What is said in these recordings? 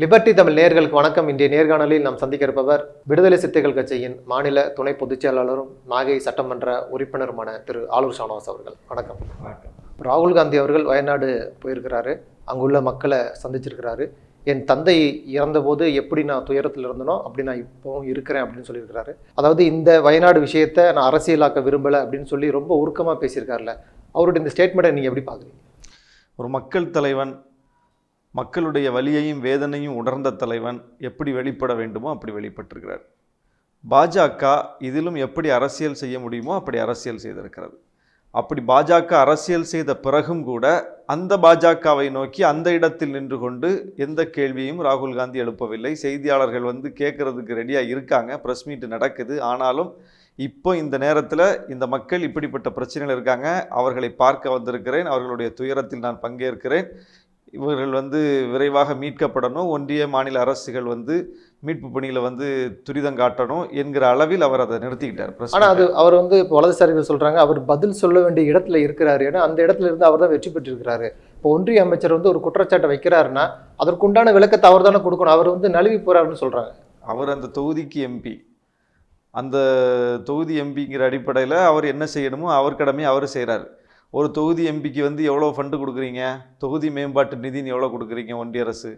Liberty Tamil நேயர்களுக்கு வணக்கம். இன்றைய நேர்காணலில் நாம் சந்திக்க இருப்பவர் விடுதலை சிறுத்தைகள் கட்சியின் மாநில துணை பொதுச் செயலாளரும் நாகை சட்டமன்ற உறுப்பினருமான திரு ஆலூர் ஷானவாஸ் அவர்கள். வணக்கம். ராகுல் காந்தி அவர்கள் வயநாடு போயிருக்கிறாரு. அங்குள்ள மக்களை சந்திச்சிருக்கிறாரு. என் தந்தை இறந்தபோது எப்படி நான் துயரத்தில் இருந்தனோ அப்படி நான் இப்போவும் இருக்கிறேன் அப்படின்னு சொல்லியிருக்கிறாரு. அதாவது இந்த வயநாடு விஷயத்தை நான் அரசியலாக்க விரும்பலை அப்படின்னு சொல்லி ரொம்ப உருக்கமாக பேசியிருக்காருல்ல. அவருடைய இந்த ஸ்டேட்மெண்ட்டை நீங்கள் எப்படி பார்க்குறீங்க? ஒரு மக்கள் தலைவன் மக்களுடைய வலியையும் வேதனையும் உணர்ந்த தலைவன் எப்படி வெளிப்பட வேண்டுமோ அப்படி வெளிப்பட்டிருக்கிறார். பாஜக இதிலும் எப்படி அரசியல் செய்ய முடியுமோ அப்படி அரசியல் செய்திருக்கிறது. அப்படி பாஜக அரசியல் செய்த பிறகும் கூட அந்த பாஜகவை நோக்கி அந்த இடத்தில் நின்று கொண்டு எந்த கேள்வியும் ராகுல் காந்தி எழுப்பவில்லை. செய்தியாளர்கள் வந்து கேட்கறதுக்கு ரெடியாக இருக்காங்க. ப்ரெஸ் மீட் நடக்குது. ஆனாலும் இப்போ இந்த நேரத்தில் இந்த மக்கள் இப்படிப்பட்ட பிரச்சனைகள் இருக்காங்க. அவர்களை பார்க்க வந்திருக்கிறேன். அவர்களுடைய துயரத்தில் நான் பங்கேற்கிறேன். இவர்கள் வந்து விரைவாக மீட்கப்படணும். ஒன்றிய மாநில அரசுகள் வந்து மீட்பு பணியில் வந்து துரிதம் காட்டணும் என்கிற அளவில் அவர் அதை நிறுத்திக்கிட்டார். ஆனால் அது. அவர் வந்து இப்போ வலதுசாரிகள் சொல்கிறாங்க அவர் பதில் சொல்ல வேண்டிய இடத்துல இருக்கிறாரு. ஏன்னா அந்த இடத்துல இருந்து அவர் தான் வெற்றி பெற்றிருக்கிறாரு. இப்போ ஒன்றிய அமைச்சர் வந்து ஒரு குற்றச்சாட்டை வைக்கிறாருன்னா அதற்குண்டான விளக்கத்தை அவர் தானே கொடுக்கணும். அவர் வந்து நழுவி போறாருன்னு சொல்கிறாங்க அவர் அந்த தொகுதிக்கு எம்பி. அந்த தொகுதி எம்பிங்கிற அடிப்படையில் அவர் என்ன செய்யணுமோ அவர் கடமையை அவர் செய்கிறார் ஒரு தொகுதி எம்பிக்கு வந்து எவ்வளோ ஃபண்டு கொடுக்குறீங்க? தொகுதி மேம்பாட்டு நிதின்னு எவ்வளோ கொடுக்குறீங்க ஒன்றிய அரசு?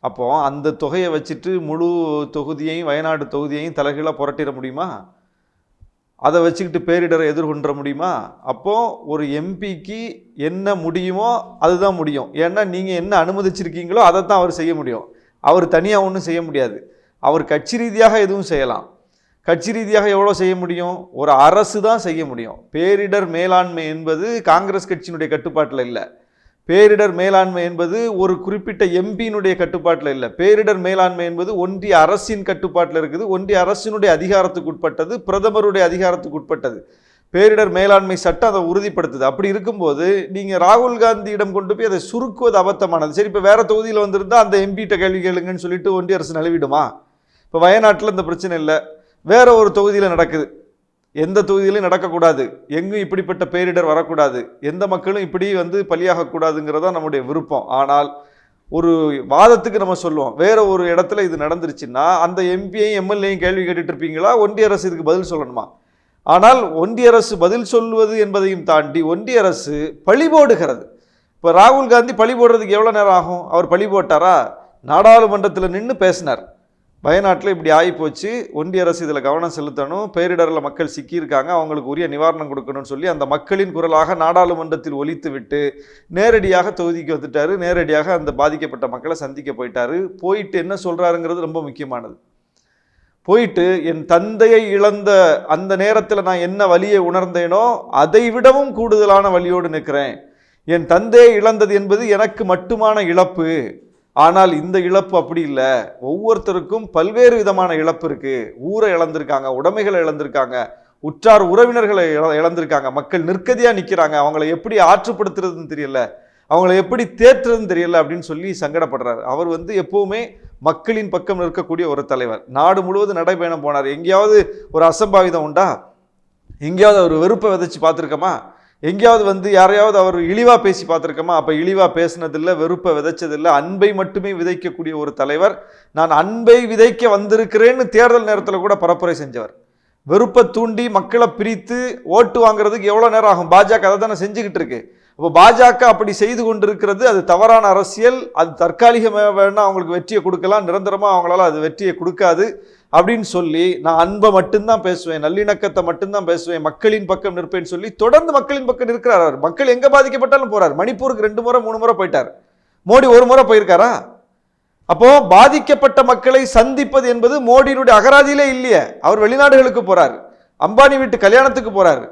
அப்போ அந்த தொகையை வச்சுட்டு முழு தொகுதியையும் வயநாடு தொகுதியையும் தலைகீழாக புரட்டிட முடியுமா? அதை வச்சுக்கிட்டு பேரிடரை எதிர்கொண்ட முடியுமா? அப்போது ஒரு எம்பிக்கு என்ன முடியுமோ அதுதான் முடியும். ஏன்னா நீங்கள் என்ன அனுமதிச்சிருக்கீங்களோ அதை தான் அவர் செய்ய முடியும். அவர் தனியாக ஒன்றும் செய்ய முடியாது. அவர் கட்சி ரீதியாக எதுவும் செய்யலாம். கட்சி ரீதியாக எவ்வளோ செய்ய முடியும்? ஒரு அரசு தான் செய்ய முடியும். பேரிடர் மேலாண்மை என்பது காங்கிரஸ் கட்சியினுடைய கட்டுப்பாட்டில் இல்லை. பேரிடர் மேலாண்மை என்பது ஒரு குறிப்பிட்ட எம்பியினுடைய கட்டுப்பாட்டில் இல்லை. பேரிடர் மேலாண்மை என்பது ஒன்றிய அரசின் கட்டுப்பாட்டில் இருக்குது. ஒன்றிய அரசினுடைய அதிகாரத்துக்கு உட்பட்டது பிரதமருடைய அதிகாரத்துக்கு உட்பட்டது. பேரிடர் மேலாண்மை சட்டம் அதை உறுதிப்படுத்துது. அப்படி இருக்கும்போது நீங்கள் ராகுல் காந்தியிடம் கொண்டு போய் அதை சுருக்குவது அபத்தமானது. சரி இப்போ வேறு தொகுதியில் வந்திருந்தால் அந்த எம்பிகிட்ட கேள்வி கேளுங்கன்னு சொல்லிட்டு ஒன்றிய அரசு நழுவிடுமா? இப்போ வயநாட்டில் இந்த பிரச்சனை இல்லை. வேற ஒரு தொகுதியில் நடக்குது. எந்த தொகுதியிலையும் நடக்கக்கூடாது. எங்கும் இப்படிப்பட்ட பேரிடர் வரக்கூடாது. எந்த மக்களும் இப்படி வந்து பலியாகக்கூடாதுங்கிறதா நம்முடைய விருப்பம். ஆனால் ஒரு வாதத்துக்கு நம்ம சொல்லுவோம். வேற ஒரு இடத்துல இது நடந்துருச்சுன்னா அந்த எம்பியையும் எம்எல்ஏயும் கேள்வி கேட்டுட்டு இருப்பீங்களா? ஒன்றிய அரசு இதுக்கு பதில் சொல்லணுமா? ஆனால் ஒன்றிய அரசு பதில் சொல்வது என்பதையும் தாண்டி ஒன்றிய அரசு பழி போடுகிறது. இப்போ ராகுல் காந்தி பழி போடுறதுக்கு எவ்வளோ நேரம் ஆகும்? அவர் பழி போட்டாரா? நாடாளுமன்றத்தில் நின்று பேசினார். வயநாட்டில் இப்படி ஆகிப்போச்சு. ஒன்றிய அரசு இதில் கவனம் செலுத்தணும். பேரிடரில் மக்கள் சிக்கியிருக்காங்க. அவங்களுக்கு உரிய நிவாரணம் கொடுக்கணும்னு சொல்லி அந்த மக்களின் குரலாக நாடாளுமன்றத்தில் ஒழித்து விட்டு நேரடியாக தொகுதிக்கு வந்துட்டார். நேரடியாக அந்த பாதிக்கப்பட்ட மக்களை சந்திக்க போயிட்டார். போயிட்டு என்ன சொல்கிறாருங்கிறது ரொம்ப முக்கியமானது. போயிட்டு என் தந்தையை இழந்த அந்த நேரத்தில் நான் என்ன வலியை உணர்ந்தேனோ அதை விடவும் கூடுதலான வழியோடு நிற்கிறேன். என் தந்தையை இழந்தது என்பது எனக்கு மட்டுமான இழப்பு. ஆனால் இந்த இழப்பு அப்படி இல்லை. ஒவ்வொருத்தருக்கும் பல்வேறு விதமான இழப்பு இருக்குது ஊரை இழந்திருக்காங்க உடைமைகளை இழந்திருக்காங்க உற்றார் உறவினர்களை இழ- இழந்திருக்காங்க. மக்கள் நிற்கதியாக நிற்கிறாங்க அவங்கள எப்படி ஆற்றுப்படுத்துறதுன்னு தெரியல. அவங்கள எப்படி தேற்றுறதுன்னு தெரியல அப்படின்னு சொல்லி சங்கடப்படுறாரு. அவர் வந்து எப்போவுமே மக்களின் பக்கம் நிற்கக்கூடிய ஒரு தலைவர். நாடு முழுவதும் நடைபயணம் போனார். எங்கேயாவது ஒரு அசம்பாவிதம் உண்டா? எங்கேயாவது அவர் வெறுப்பை விதைச்சு பார்த்துருக்கோமா? எங்கேயாவது வந்து யாரையாவது அவர் இழிவாக பேசி பார்த்துருக்கோமா? அப்போ இழிவாக பேசினதில்லை வெறுப்பை விதைச்சதில்லை. அன்பை மட்டுமே விதைக்கக்கூடிய ஒரு தலைவர். நான் அன்பை விதைக்க வந்திருக்கிறேன்னு தேர்தல் நேரத்தில் கூட பரப்புரை செஞ்சவர். வெறுப்பை தூண்டி மக்களை பிரித்து ஓட்டு வாங்குறதுக்கு எவ்வளோ நேரம் ஆகும்? பாஜக அதை தானே செஞ்சுக்கிட்டு இருக்கு. அப்போ பாஜக அப்படி செய்து கொண்டிருக்கிறது அது தவறான அரசியல். அது தற்காலிகமாக வேணால் அவங்களுக்கு வெற்றியை கொடுக்கலாம். நிரந்தரமாக அவங்களால அது வெற்றியை கொடுக்காது. அப்படின்னு சொல்லி நான் அன்பை மட்டும்தான் பேசுவேன் நல்லிணக்கத்தை மட்டும்தான் பேசுவேன் மக்களின் பக்கம் நிற்பேன்னு சொல்லி தொடர்ந்து மக்களின் பக்கம் இருக்கிறார் அவர். மக்கள் எங்கே பாதிக்கப்பட்டாலும் போகிறார் மணிப்பூருக்கு ரெண்டு முறை மூணு முறை போயிட்டார். மோடி ஒரு முறை போயிருக்காரா? அப்போ பாதிக்கப்பட்ட மக்களை சந்திப்பது என்பது மோடியினுடைய அகராதியிலே இல்லையே. அவர் வெளிநாடுகளுக்கு போறார். அம்பானி வீட்டு கல்யாணத்துக்கு போறார்.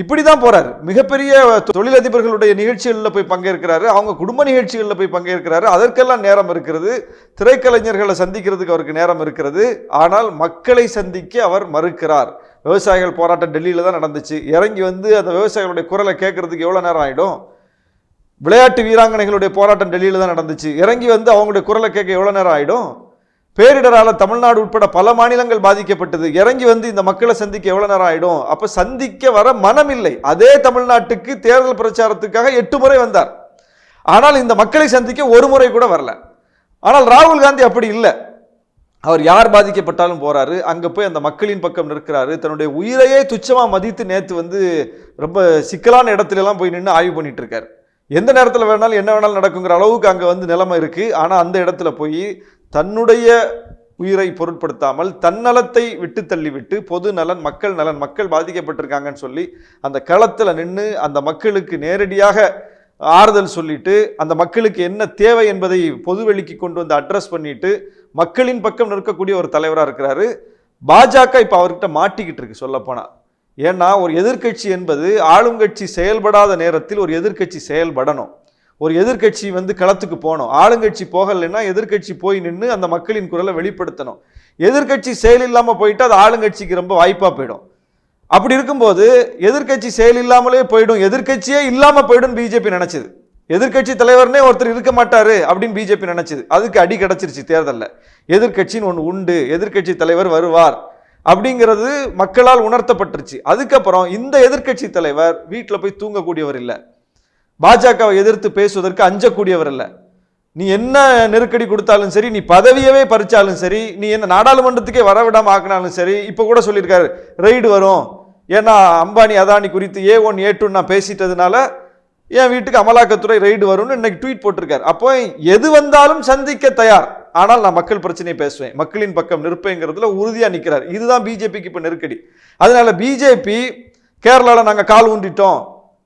இப்படி தான் போறாரு. மிகப்பெரிய தொழிலதிபர்களுடைய நிகழ்ச்சிகளில் போய் பங்கேற்கிறாரு. அவங்க குடும்ப நிகழ்ச்சிகளில் போய் பங்கேற்கிறாரு. அதற்கெல்லாம் நேரம் இருக்கிறது. திரைக்கலைஞர்களை சந்திக்கிறதுக்கு அவருக்கு நேரம் இருக்கிறது. ஆனால் மக்களை சந்திக்க அவர் மறுக்கிறார். விவசாயிகள் போராட்டம் டெல்லியில் தான் நடந்துச்சு. இறங்கி வந்து அந்த விவசாயிகளுடைய குரலை கேட்கறதுக்கு எவ்வளோ நேரம் ஆகிடும் விளையாட்டு வீராங்கனைகளுடைய போராட்டம் டெல்லியில் தான் நடந்துச்சு. இறங்கி வந்து அவங்களுடைய குரலை கேட்க எவ்வளோ நேரம் ஆகிடும் பேரிடரால் தமிழ்நாடு உட்பட பல மாநிலங்கள் பாதிக்கப்பட்டது. இறங்கி வந்து இந்த மக்களை சந்திக்க எவ்வளோ நேரம் ஆகிடும் அப்போ சந்திக்க வர மனம் இல்லை அதே தமிழ்நாட்டுக்கு தேர்தல் பிரச்சாரத்துக்காக எட்டு முறை வந்தார். ஆனால் இந்த மக்களை சந்திக்க ஒரு முறை கூட வரல. ஆனால் ராகுல் காந்தி அப்படி இல்லை. அவர் யார் பாதிக்கப்பட்டாலும் போகிறாரு அங்கே போய் அந்த மக்களின் பக்கம் நிற்கிறாரு. தன்னுடைய உயிரையே துச்சமாக மதித்து நேற்று வந்து ரொம்ப சிக்கலான இடத்துலலாம் போய் நின்று ஆய்வு பண்ணிகிட்ருக்கார் இருக்காரு எந்த நேரத்தில் வேணாலும் என்ன வேணாலும் நடக்குங்கிற அளவுக்கு அங்கே வந்து நிலைமை இருக்குது ஆனால் அந்த இடத்துல போய் தன்னுடைய உயிரை பொருட்படுத்தாமல் தன்னலத்தை விட்டு தள்ளிவிட்டு பொது நலன் மக்கள் நலன் மக்கள் பாதிக்கப்பட்டிருக்காங்கன்னு சொல்லி அந்த களத்தில் நின்று அந்த மக்களுக்கு நேரடியாக ஆறுதல் சொல்லிட்டு அந்த மக்களுக்கு என்ன தேவை என்பதை பொதுவெளிக்கு கொண்டு வந்து அட்ரஸ் பண்ணிட்டு மக்களின் பக்கம் நிற்கக்கூடிய ஒரு தலைவராக இருக்கிறாரு. பாஜக இப்போ அவர்கிட்ட மாட்டிக்கிட்டு இருக்கு சொல்லப்போனால் ஏன்னா ஒரு எதிர்க்கட்சி என்பது ஆளும் கட்சி செயல்படாத நேரத்தில் ஒரு எதிர்க்கட்சி செயல்படணும். ஒரு எதிர்க்கட்சி வந்து களத்துக்கு போகணும். ஆளுங்கட்சி போகலைன்னா எதிர்க்கட்சி போய் நின்று அந்த மக்களின் குரலை வெளிப்படுத்தணும். எதிர்க்கட்சி செயல் இல்லாமல் போயிட்டு அது ஆளுங்கட்சிக்கு ரொம்ப வாய்ப்பாக போயிடும். அப்படி இருக்கும்போது எதிர்க்கட்சி செயல் இல்லாமலே போயிடும். எதிர்க்கட்சியே இல்லாமல் போயிடும் பிஜேபி நினச்சிது. எதிர்க்கட்சி தலைவர்னே ஒருத்தர் இருக்க மாட்டாரு அப்படின்னு பிஜேபி நினச்சிது. அதுக்கு அடி கிடச்சிருச்சு தேர்தலில். எதிர்க்கட்சின்னு ஒன்று உண்டு. எதிர்க்கட்சி தலைவர் வருவார் அப்படிங்கிறது மக்களால் உணர்த்தப்பட்டுருச்சு. அதுக்கப்புறம் இந்த எதிர்க்கட்சி தலைவர் வீட்டில் போய் தூங்கக்கூடியவர் இல்லை. பாஜகவை எதிர்த்து பேசுவதற்கு அஞ்சக்கூடியவர் இல்லை நீ என்ன நெருக்கடி கொடுத்தாலும் சரி நீ பதவியவே பறிச்சாலும் சரி நீ என்ன நாடாளுமன்றத்துக்கே வரவிடாம ஆக்கினாலும் சரி இப்போ கூட சொல்லியிருக்காரு ரைடு வரும். ஏன்னா அம்பானி அதானி குறித்து ஏ ஒன் ஏ டூ நான் பேசிட்டதுனால என் வீட்டுக்கு அமலாக்கத்துறை ரைடு வரும்னு இன்னைக்கு ட்வீட் போட்டிருக்காரு. அப்போ எது வந்தாலும் சந்திக்க தயார். ஆனால் நான் மக்கள் பிரச்சனையை பேசுவேன். மக்களின் பக்கம் நிற்பேங்கிறதுல உறுதியாக நிற்கிறார் இதுதான் பிஜேபிக்கு இப்போ நெருக்கடி. அதனால பிஜேபி கேரளாவில் நாங்கள் கால் ஊண்டிட்டோம்.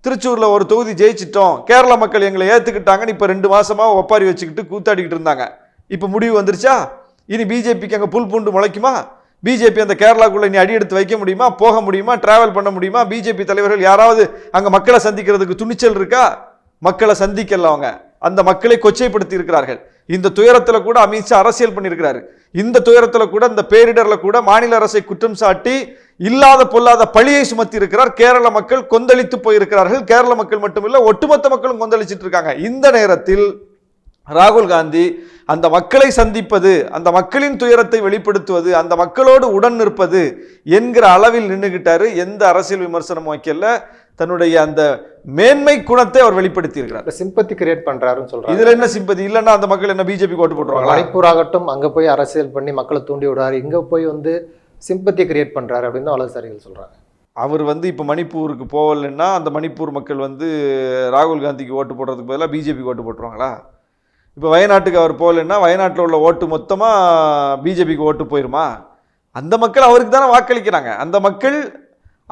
திருச்சூரில் ஒரு தொகுதி ஜெயிச்சிட்டோம். கேரளா மக்கள் எங்களை ஏற்றுக்கிட்டாங்கன்னு இப்போ ரெண்டு மாசமா ஒப்பாரி வச்சுக்கிட்டு கூத்தாடிக்கிட்டு இருந்தாங்க. இப்போ முடிவு வந்துருச்சா? இனி பிஜேபிக்கு அங்கே புல் பூண்டு முளைக்குமா? பிஜேபி அந்த கேரளாக்குள்ளே இனி அடி எடுத்து வைக்க முடியுமா? போக முடியுமா? டிராவல் பண்ண முடியுமா? பிஜேபி தலைவர்கள் யாராவது அங்கே மக்களை சந்திக்கிறதுக்கு துணிச்சல் இருக்கா? மக்களை சந்திக்கல அவங்க. அந்த மக்களை கொச்சைப்படுத்தி இருக்கிறார்கள். இந்த துயரத்தில் கூட அமித்ஷா அரசியல் பண்ணியிருக்கிறாரு. இந்த துயரத்தில் கூட இந்த பேரிடரில் கூட மாநில அரசை குற்றம் சாட்டி இல்லாத பொல்லாத பழியை சுமத்தி இருக்கிறார் கேரள மக்கள் கொந்தளித்து போயிருக்கிறார்கள். கேரள மக்கள் மட்டுமில்லை ஒட்டுமொத்த மக்களும் கொந்தளிச்சிட்டு இருக்காங்க. இந்த நேரத்தில் ராகுல் காந்தி அந்த மக்களை சந்திப்பது அந்த மக்களின் துயரத்தை வெளிப்படுத்துவது அந்த மக்களோடு உடன் நிற்பது என்கிற அளவில் நின்றுகிட்டாரு எந்த அரசியல் விமர்சனம் வைக்கல. தன்னுடைய அந்த மேன்மை குணத்தை அவர் வெளிப்படுத்தி இருக்கிறார் சிம்பத்தி கிரியேட் பண்றாருன்னு சொல்றாங்க. இதுல என்ன சிம்பதி இல்லைன்னா அந்த மக்கள் என்ன பிஜேபி ஓட்டு போட்டுருவாங்களா? மணிப்பூர் ஆகட்டும் அங்க போய் அரசியல் பண்ணி மக்களை தூண்டி விடுறாரு. இங்க போய் வந்து சிம்பத்தி கிரியேட் பண்றாரு அப்படின்னு தான் வலதுசாரிகள் சொல்றாங்க. அவர் வந்து இப்போ மணிப்பூருக்கு போகலைன்னா அந்த மணிப்பூர் மக்கள் வந்து ராகுல் காந்திக்கு ஓட்டு போடுறதுக்கு பதிலாக பிஜேபி ஓட்டு போட்டுருவாங்களா? இப்போ வயநாட்டுக்கு அவர் போகலைன்னா வயநாட்டில் உள்ள ஓட்டு மொத்தமாக பிஜேபிக்கு ஓட்டு போயிருமா? அந்த மக்கள் அவருக்கு தானே வாக்களிக்கிறாங்க. அந்த மக்கள்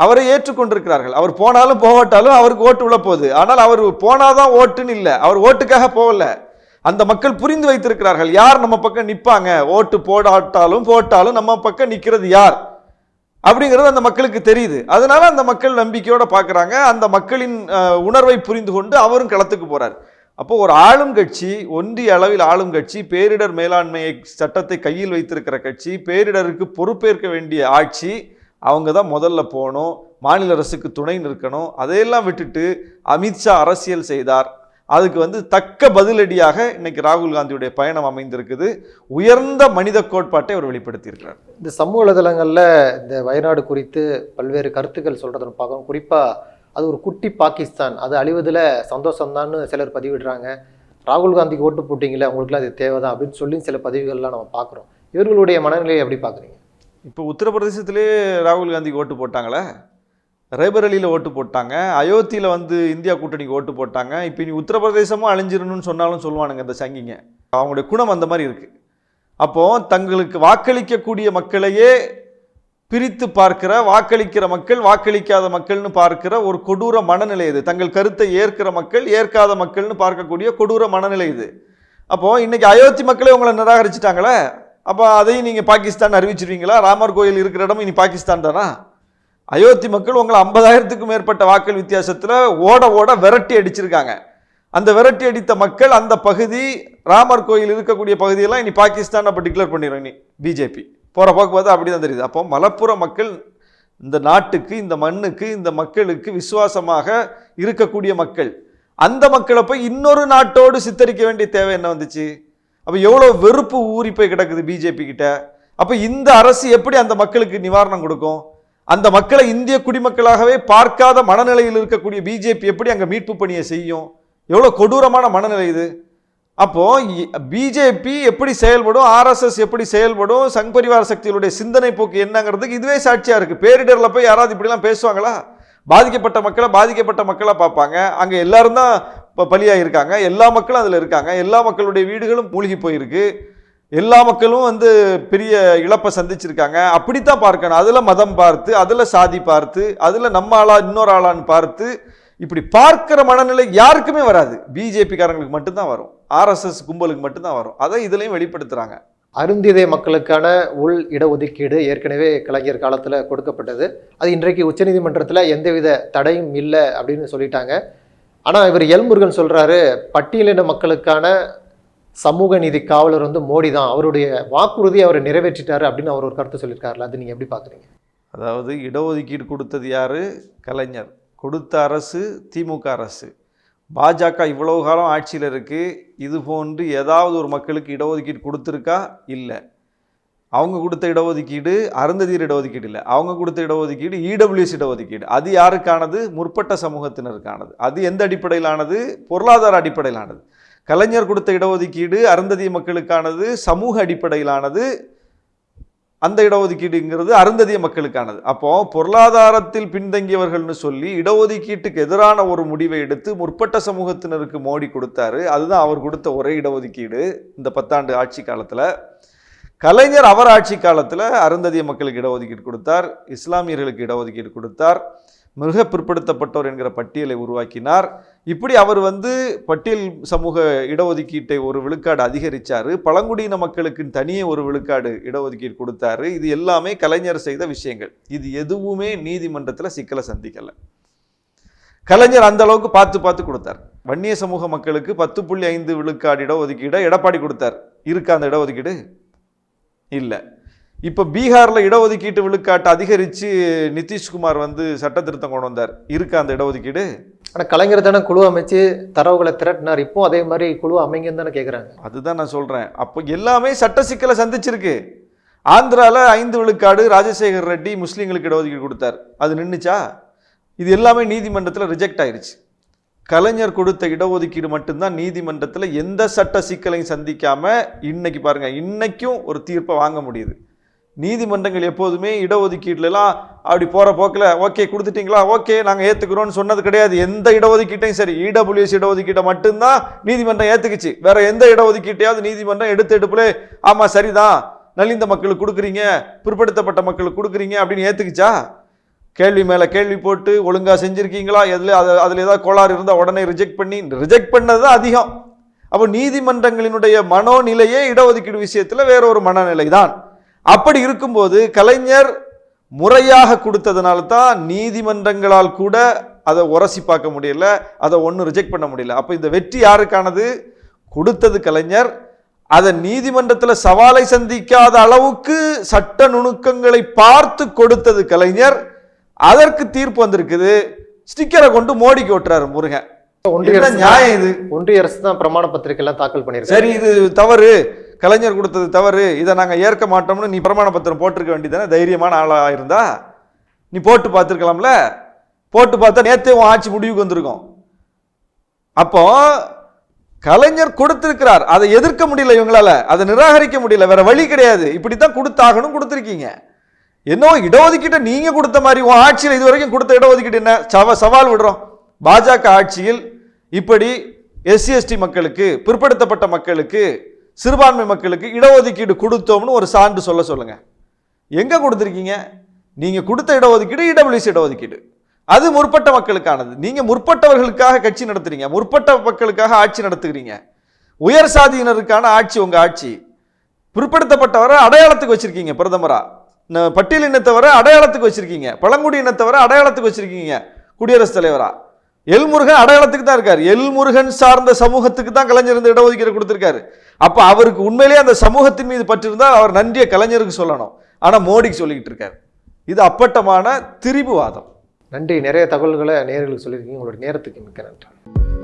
அவரை ஏற்றுக்கொண்டிருக்கிறார்கள். அவர் போனாலும் போகட்டாலும் அவருக்கு ஓட்டு உள்ள போகுது ஆனால் அவர் போனாதான் ஓட்டுன்னு இல்லை. அவர் ஓட்டுக்காக போகல. அந்த மக்கள் புரிந்து வைத்திருக்கிறார்கள். யார் நம்ம பக்கம் நிற்பாங்க? ஓட்டு போடாட்டாலும் போட்டாலும் நம்ம பக்கம் நிற்கிறது யார்? அப்படிங்கிறது அந்த மக்களுக்கு தெரியுது. அதனால அந்த மக்கள் நம்பிக்கையோட பார்க்குறாங்க. அந்த மக்களின் உணர்வை புரிந்து கொண்டு அவரும் களத்துக்கு போறார். அப்போ ஒரு ஆளும் கட்சி ஒன்றிய அளவில் ஆளும் கட்சி பேரிடர் மேலாண்மை சட்டத்தை கையில் வைத்திருக்கிற கட்சி பேரிடருக்கு பொறுப்பேற்க வேண்டிய ஆட்சி அவங்க தான் முதல்ல போகணும் மாநில அரசுக்கு துணை நிற்கணும் அதையெல்லாம் விட்டுட்டு அமித்ஷா அரசியல் செய்தார். அதுக்கு வந்து தக்க பதிலடியாக இன்னைக்கு ராகுல் காந்தியுடைய பயணம் அமைந்திருக்குது. உயர்ந்த மனித கோட்பாட்டை அவர் வெளிப்படுத்தியிருக்கிறார். இந்த சமூக வலைதளங்களில் இந்த வயநாடு குறித்து பல்வேறு கருத்துக்கள் சொல்கிறதுன்னு பார்க்கணும். குறிப்பாக அது ஒரு குட்டி பாகிஸ்தான். அது அழிவதில் சந்தோஷம்தான்னு சிலர் பதிவிடுறாங்க. ராகுல் காந்திக்கு ஓட்டு போட்டிங்களே அவங்களுக்குலாம் அது தேவைதான் அப்படின்னு சொல்லி சில பதிவுகள்லாம் நம்ம பார்க்குறோம். இவர்களுடைய மனநிலையை எப்படி பார்க்குறீங்க? இப்போ உத்தரப்பிரதேசத்திலே ராகுல் காந்திக்கு ஓட்டு போட்டாங்களே? ரேபரலியில் ஓட்டு போட்டாங்க. அயோத்தியில் வந்து இந்தியா கூட்டணிக்கு ஓட்டு போட்டாங்க. இப்போ இனி உத்தரப்பிரதேசமும் அழிஞ்சிடணும்னு சொன்னாலும் சொல்லுவானுங்க இந்த சங்கிங்க. அவங்களுடைய குணம் அந்த மாதிரி இருக்குது அப்போது தங்களுக்கு வாக்களிக்கக்கூடிய மக்களையே பிரித்து பார்க்கிற வாக்களிக்கிற மக்கள் வாக்களிக்காத மக்கள்னு பார்க்கிற ஒரு கொடூர மனநிலை இது. தங்கள் கருத்தை ஏற்கிற மக்கள் ஏற்காத மக்கள்னு பார்க்கக்கூடிய கொடூர மனநிலை இது. அப்போது இன்றைக்கி அயோத்தி மக்களே உங்களை நிராகரிச்சிட்டாங்களே? அப்போ அதையும் நீங்கள் பாகிஸ்தான் அறிவிச்சிருவீங்களா? ராமர் கோயில் இருக்கிற இடம் இனி பாகிஸ்தான் தானா? அயோத்தி மக்கள் உங்களை ஐம்பதாயிரத்துக்கும் மேற்பட்ட வாக்கள் வித்தியாசத்தில் ஓட ஓட விரட்டி அடிச்சிருக்காங்க. அந்த விரட்டி அடித்த மக்கள் அந்த பகுதி ராமர் கோயில் இருக்கக்கூடிய பகுதியெல்லாம் இனி பாகிஸ்தான் அப்போ டிக்ளேர் பண்ணிடும் இனி பிஜேபி போகிற போக்கு பார்த்தா அப்படி தான் தெரியுது. அப்போ மலப்புற மக்கள் இந்த நாட்டுக்கு இந்த மண்ணுக்கு இந்த மக்களுக்கு விசுவாசமாக இருக்கக்கூடிய மக்கள். அந்த மக்களை போய் இன்னொரு நாட்டோடு சித்தரிக்க வேண்டிய தேவை என்ன வந்துச்சு? அப்போ எவ்வளோ வெறுப்பு ஊறி போய் கிடக்குது பிஜேபி கிட்ட? அப்போ இந்த அரசு எப்படி அந்த மக்களுக்கு நிவாரணம் கொடுக்கும்? அந்த மக்களை இந்திய குடிமக்களாகவே பார்க்காத மனநிலையில் இருக்கக்கூடிய பிஜேபி எப்படி அங்கே மீட்பு பணியை செய்யும்? எவ்வளோ கொடூரமான மனநிலை இது. அப்போ பிஜேபி எப்படி செயல்படும்? ஆர்எஸ்எஸ் எப்படி செயல்படும்? சங் பரிவார சக்திகளுடைய சிந்தனை போக்கு என்னங்கிறதுக்கு இதுவே சாட்சியாக இருக்குது பேரிடரில் போய் யாராவது இப்படிலாம் பேசுவாங்களா? பாதிக்கப்பட்ட மக்களை பாதிக்கப்பட்ட மக்களாக பார்ப்பாங்க. அங்கே எல்லாரும் தான் இப்போ பலியாக இருக்காங்க எல்லா மக்களும் அதில் இருக்காங்க. எல்லா மக்களுடைய வீடுகளும் மூழ்கி போயிருக்கு. எல்லா மக்களும் வந்து பெரிய இழப்பை சந்திச்சிருக்காங்க. அப்படித்தான் பார்க்கணும். அதில் மதம் பார்த்து அதில் சாதி பார்த்து அதில் நம்ம ஆளா இன்னொரு ஆளான்னு பார்த்து இப்படி பார்க்குற மனநிலை யாருக்குமே வராது. பிஜேபிக்காரங்களுக்கு மட்டும்தான் வரும். ஆர்எஸ்எஸ் கும்பலுக்கு மட்டும்தான் வரும். அதை இதுலேயும் வெளிப்படுத்துகிறாங்க அருந்திதை மக்களுக்கான உள் இடஒதுக்கீடு ஏற்கனவே கலைஞர் காலத்தில் கொடுக்கப்பட்டது. அது இன்றைக்கு உச்சநீதிமன்றத்தில் எந்தவித தடையும் இல்லை அப்படின்னு சொல்லிட்டாங்க. ஆனால் இவர் எல்முருகன் சொல்கிறாரு பட்டியலின மக்களுக்கான சமூக நீதி காவலர் வந்து மோடி தான் அவருடைய வாக்குறுதியை அவர் நிறைவேற்றிட்டார் அப்படின்னு அவர் ஒரு கருத்து சொல்லியிருக்காருல. அது நீங்கள் எப்படி பார்க்குறீங்க அதாவது இடஒதுக்கீடு கொடுத்தது யாரு? கலைஞர். கொடுத்த அரசு திமுக அரசு. பாஜக இவ்வளவு காலம் ஆட்சியில் இருக்குது இது போன்று ஏதாவது ஒரு மக்களுக்கு இடஒதுக்கீடு கொடுத்துருக்கா? இல்லை. அவங்க கொடுத்த இடஒதுக்கீடு அருந்ததியர் இடஒதுக்கீடு இல்லை. அவங்க கொடுத்த இடஒதுக்கீடு இடபிள்யூஎஸ் இடஒதுக்கீடு. அது யாருக்கானது? முற்பட்ட சமூகத்தினருக்கானது. அது எந்த அடிப்படையிலானது? பொருளாதார அடிப்படையிலானது. கலைஞர் கொடுத்த இடஒதுக்கீடு அருந்ததிய மக்களுக்கானது சமூக அடிப்படையிலானது அந்த இடஒதுக்கீடுங்கிறது அருந்ததிய மக்களுக்கானது. அப்போ பொருளாதாரத்தில் பின்தங்கியவர்கள்னு சொல்லி இடஒதுக்கீட்டுக்கு எதிரான ஒரு முடிவை எடுத்து முற்பட்ட சமூகத்தினருக்கு மோடி கொடுத்தாரு. அதுதான் அவர் கொடுத்த ஒரே இடஒதுக்கீடு இந்த பத்தாண்டு ஆட்சி காலத்தில். கலைஞர் அவர் ஆட்சி காலத்தில் அருந்ததிய மக்களுக்கு இடஒதுக்கீடு கொடுத்தார். இஸ்லாமியர்களுக்கு இடஒதுக்கீடு கொடுத்தார். மிக பிற்படுத்தப்பட்டோர் என்கிற பட்டியலை உருவாக்கினார். இப்படி அவர் வந்து பட்டியல் சமூக இடஒதுக்கீட்டை ஒரு விழுக்காடு அதிகரித்தார் பழங்குடியின மக்களுக்கு தனியே ஒரு விழுக்காடு இடஒதுக்கீடு கொடுத்தாரு. இது எல்லாமே கலைஞர் செய்த விஷயங்கள். இது எதுவுமே நீதிமன்றத்தில் சிக்கலை சந்திக்கலை. கலைஞர் அந்த அளவுக்கு பார்த்து பார்த்து கொடுத்தார். வன்னிய சமூக மக்களுக்கு பத்து புள்ளி ஐந்து விழுக்காடு இடஒதுக்கீடை எடப்பாடி கொடுத்தார். இருக்கா அந்த இடஒதுக்கீடு? இல்லை. இப்போ பீகாரில் இடஒதுக்கீட்டு விழுக்காட்டை அதிகரித்து நிதிஷ்குமார் வந்து சட்ட திருத்தம் கொண்டு வந்தார். இருக்கா அந்த இடஒதுக்கீடு? ஆனால் கலைஞர் தானே குழு அமைச்சு தரவுகளை திரட்டினார். இப்போ அதே மாதிரி குழு அமைங்கன்னு தானே கேட்குறாங்க அதுதான் நான் சொல்கிறேன் அப்போ எல்லாமே சட்ட சிக்கலை சந்திச்சிருக்கு. ஆந்திராவில் ஐந்து விழுக்காடு ராஜசேகர் ரெட்டி முஸ்லீம்களுக்கு இடஒதுக்கீடு கொடுத்தார். அது நின்றுச்சா இது எல்லாமே நீதிமன்றத்தில் ரிஜெக்ட் ஆயிடுச்சு கலைஞர் கொடுத்த இடஒதுக்கீடு மட்டும்தான் நீதிமன்றத்தில் எந்த சட்ட சிக்கலையும் சந்திக்காமல் இன்னைக்கு பாருங்கள் இன்னைக்கும் ஒரு தீர்ப்பை வாங்க முடியுது. நீதிமன்றங்கள் எப்போதுமே இடஒதுக்கீடுலலாம் அப்படி போகிற போக்கில் ஓகே கொடுத்துட்டீங்களா? ஓகே நாங்கள் ஏற்றுக்கிறோன்னு சொன்னது கிடையாது. எந்த இடஒதுக்கீட்டையும் சரி இடபிள்யூஎஸ் இடஒதுக்கீட்டை மட்டும்தான் நீதிமன்றம் ஏற்றுக்குச்சு வேற எந்த இடஒதுக்கீட்டையாவது நீதிமன்றம் எடுத்து எடுப்புல ஆமாம் சரிதான். நலிந்த மக்களுக்கு கொடுக்குறீங்க. பிற்படுத்தப்பட்ட மக்களுக்கு கொடுக்குறீங்க அப்படின்னு ஏற்றுக்குச்சா கேள்வி மேலே கேள்வி போட்டு ஒழுங்காக செஞ்சுருக்கீங்களா? எதில் அது அதில் ஏதாவது கோளாறு இருந்தால் உடனே ரிஜெக்ட் பண்ணி ரிஜெக்ட் பண்ணது தான் அதிகம். அப்போ நீதிமன்றங்களினுடைய மனோநிலையே இடஒதுக்கீடு விஷயத்தில் வேற ஒரு மனநிலை தான் அப்படி இருக்கும்போது கலைஞர் முறையாக கொடுத்ததுனால தான் நீதிமன்றங்களால் கூட அதை உரசி பார்க்க முடியல அதை ஒன்றும் ரிஜெக்ட் பண்ண முடியல. அப்போ இந்த வெற்றி யாருக்கானது? கொடுத்தது கலைஞர். அதை நீதிமன்றத்தில் சவாலை சந்திக்காத அளவுக்கு சட்ட நுணுக்கங்களை பார்த்து கொடுத்தது கலைஞர். அதற்கு தீர்ப்பு வந்திருக்குது. ஸ்டிக்கரை கொண்டு மோடிக்கு ஓட்டுறாரு முருகன். ஒன்றிய நியாயம் இது? ஒன்றிய அரசு தான் பிரமாண பத்திரிகை எல்லாம் தாக்கல் பண்ணியிருக்காரு சரி இது தவறு. கலைஞர் கொடுத்தது தவறு. இதை நாங்கள் ஏற்க மாட்டோம்னு நீ பிரமாண பத்திரம் போட்டிருக்க வேண்டியதானே தைரியமான ஆளாக இருந்தா? நீ போட்டு பார்த்துருக்கலாம்ல? போட்டு பார்த்தா நேற்றே உன் ஆட்சி முடிவுக்கு வந்திருக்கோம். அப்போ கலைஞர் கொடுத்திருக்கிறார். அதை எதிர்க்க முடியல இவங்களால. அதை நிராகரிக்க முடியல. வேற வழி கிடையாது. இப்படி தான் கொடுத்தாகணும் கொடுத்துருக்கீங்க. என்னோ இடஒதுக்கீட்டை நீங்கள் கொடுத்த மாதிரி உன் ஆட்சியில் இது வரைக்கும் கொடுத்த இடஒதுக்கீடு என்ன? சவ சவால் விடுறோம். பாஜக ஆட்சியில் இப்படி எஸ்சி எஸ்டி மக்களுக்கு பிற்படுத்தப்பட்ட மக்களுக்கு சிறுபான்மை மக்களுக்கு இடஒதுக்கீடு கொடுத்தோம்னு ஒரு சான்று சொல்ல சொல்லுங்க. எங்க கொடுத்துருக்கீங்க? நீங்க கொடுத்த இடஒதுக்கீடு இடபிள்யூசி இடஒதுக்கீடு. அது முற்பட்ட மக்களுக்கானது. நீங்க முற்பட்டவர்களுக்காக கட்சி நடத்துறீங்க. முற்பட்ட மக்களுக்காக ஆட்சி நடத்துகிறீங்க. உயர் சாதியினருக்கான ஆட்சி உங்க ஆட்சி. பிற்படுத்தப்பட்டவரை அடையாளத்துக்கு வச்சிருக்கீங்க பிரதமரா. பட்டியல் இனத்தவரை அடையாளத்துக்கு வச்சிருக்கீங்க. பழங்குடியினத்தவரை அடையாளத்துக்கு வச்சிருக்கீங்க குடியரசுத் தலைவரா. எல்முருகன் அடையாளத்துக்கு தான் இருக்கார். எல்முருகன் சார்ந்த சமூகத்துக்கு தான் கலைஞர் இந்த இடஒதுக்கீடு கொடுத்துருக்காரு. அப்போ அவருக்கு உண்மையிலேயே அந்த சமூகத்தின் மீது பற்றிருந்தால் அவர் நன்றிய கலைஞருக்கு சொல்லணும். ஆனால் மோடிக்கு சொல்லிக்கிட்டு இருக்காரு. இது அப்பட்டமான திரிபுவாதம். நன்றி. நிறைய தகவல்களை நேர்களுக்கு சொல்லியிருக்கீங்க. உங்களுடைய நேரத்துக்கு மிக்க நன்றி.